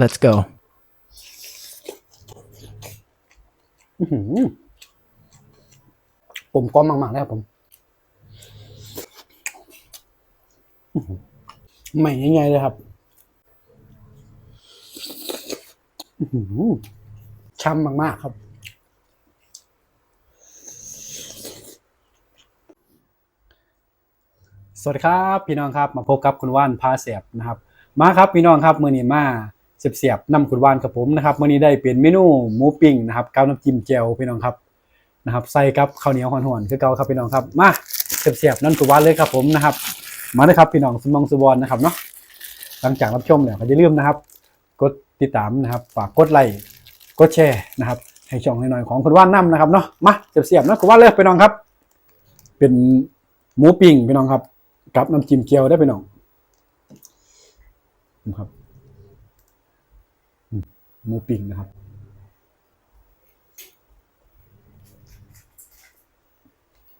let's go อื้อหือผมก้อมมากๆเลยครับผมใหม่ยังไงเลยครับอื้อหือช่ำมาก ๆ ครับ สวัสดีครับ พี่น้องครับ มาพบกับคุณว่านพาเสียบนะครับ มาครับ พี่น้องครับ มือนี้มา เสียบเสียบๆนำคุณว่านกับผมนะครับมือนี้ได้เป็นเมนูหมูปิ้งนะครับกับน้ำจิ้มเจียวพี่น้องครับนะครับใส่กับข้าวเหนียวห่อนๆคือเก่าครับพี่น้องครับมาเสียบเสียบๆนั่นคุณว่านเลยครับผมนะครับ มาเลยครับพี่น้องสมองสุบอลนะครับเนาะหลังจากรับชมแล้วก็อย่าลืมนะครับ กดติดตามนะครับฝากกดไลค์กดแชร์นะครับให้ช่องหน่อยๆของคุณว่านนํนะครับเนาะมาเสียบเสียบๆนะคุณว่านเลยพี่น้องครับ เป็นหมูปิ้งพี่น้องครับ กับน้ำจิ้มเจียวได้ไปน้องนะครับ หมูปิ้งนะครับ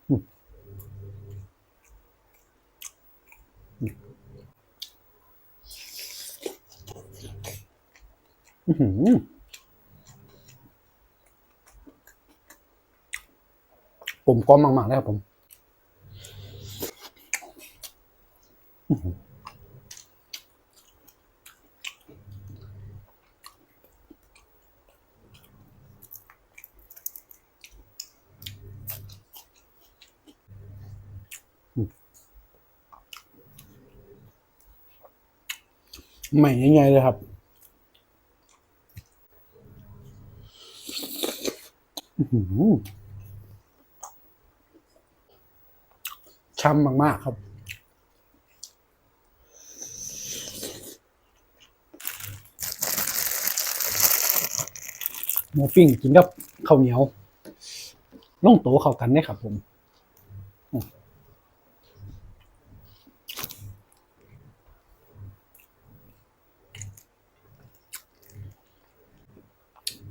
อืมอืมอื้อหือผมก้อมมากๆเลยครับผม ใหม่ยังไงเลยครับอื้อหือช่ำมากๆครับ หมูปิ้งกินกับข้าวเหนียวลงโตเข้ากันได้ครับผม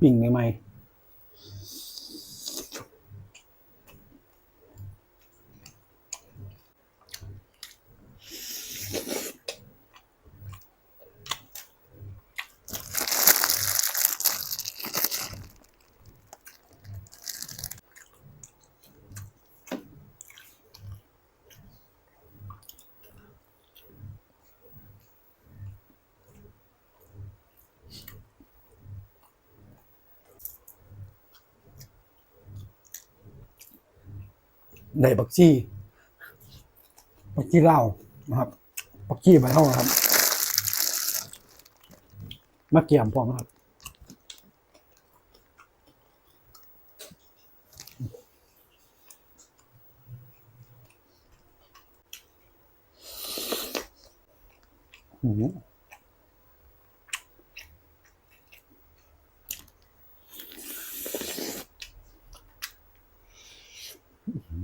ปิ่งใหม่ๆ ได้บักจี้บักจี้เหล้านะครับบักจี้ใบเท่าครับมะเกี่ยมพร้อมครับอืม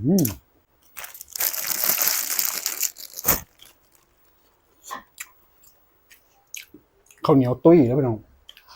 ข้าวเหนียวตุ้ยแล้วพี่น้องอ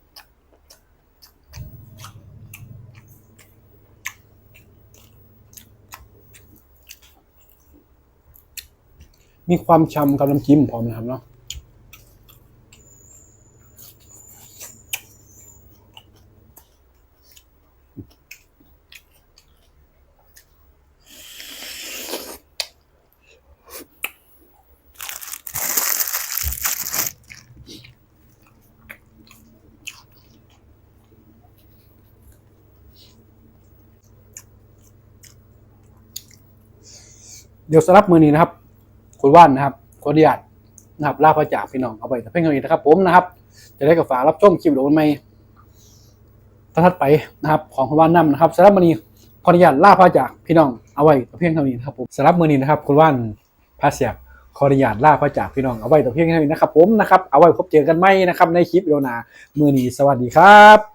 มีความชำกับน้ำจิ้มพร้อมนะครับเนาะเดี๋ยวสำหรับมือนี้นะครับ คุณว่านนะครับขออนุญาตนะครับลาพระจากพี่น้องเอาไปแต่เพียงเท่านี้นะครับผมนะครับ จะได้กับฝากรับชมคลิปวิดีโอใหม่ทัดไปนะครับของคุณว่านนํนะครับสำหรับมือนี้ขออนุญาตลาพระจากพี่น้องเอาไว้แต่เพียงเท่านี้นะครับผมสำหรับมือนี้นะครับ คุณว่านพาเสียบขออนุญาตลาพระจากพี่น้องเอาไว้แต่เพียงเท่านี้นะครับผมนะครับเอาไว้พบเจอกันใหม่นะครับในคลิปวิดีโอหนามือนี้สวัสดีครับ